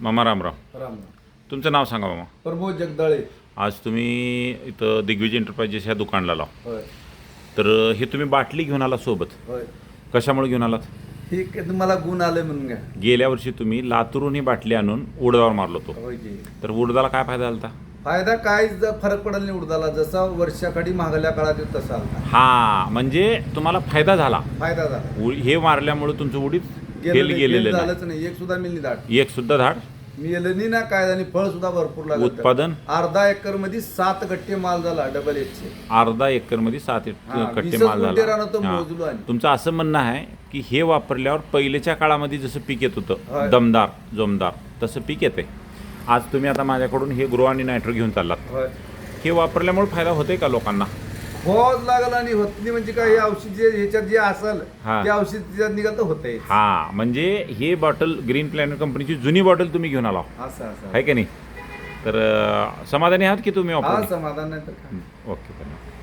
मामा रामराव राम. तुमचं नाव सांगा मामा. प्रमोद जगदाळे. आज तुम्ही इथं दिग्विजय एंटरप्राइजेस ह्या दुकानला लाव होय. तर हे तुम्ही बाटली घेऊन आला सोबत. होय. कशामुळे घेऊन आलात? हे काय तुम्हाला गुण आले म्हणून घ्या. गेल्या वर्षी तुम्ही लातूरून ही बाटली आणून उडदावर मारलो होतो. होय की. तर उडदाला काय फायदा झाला होता? फायदा काहीच ज- फरक पडला नाही उडदाला. जसा वर्षाखाली महागल्या काळात येतो तसा आला हा म्हणजे तुम्हाला फायदा झाला. फायदा झाला. उ- हे मारल्यामुळे तुमचं उडीद गेलं फेल नाही, गेलेलं गेलं नाही. झालंच नाही. एक सुद्धा मिळली दाट एक सुद्धा झाड? मी नाही ना काय झाली फळ सुद्धा भरपूर लागलं उत्पादन? अर्धा एकरमध्ये सात गट्टे माल झाला डबल एचचे अर्धा एकरमध्ये सात एक हा, कट्टे वीसच माल गुंठे रानात तो झाला हा. मोजलो आणि. तुमचं असं म्हणणं आहे की हे वापरल्यावर पहिलेच्या काळामध्ये जसं पीक येत होतं होय. दमदार जोमदार तसं पीक येते आज तुम्ही आता माझ्याकडून हे ग्रो आणि नायट्रो घेऊन चाललात. होय हे वापरल्यामुळे फायदा होतोय का लोकांना? फौज लागल आणि होत नाही म्हणजे काय हे औषध जे ह्याच्यात जे असेल हा. ते औषध त्याच्यात निघाल तर होतंय. हा म्हणजे हे बॉटल ग्रीन प्लॅनेट कंपनीची जुनी बॉटल तुम्ही घेऊन आला. असं असं आहे की नाही? तर अं, समाधानी आहात की तुम्ही हा वापरून? समाधान नाही तर काय. ओके धन्यवाद.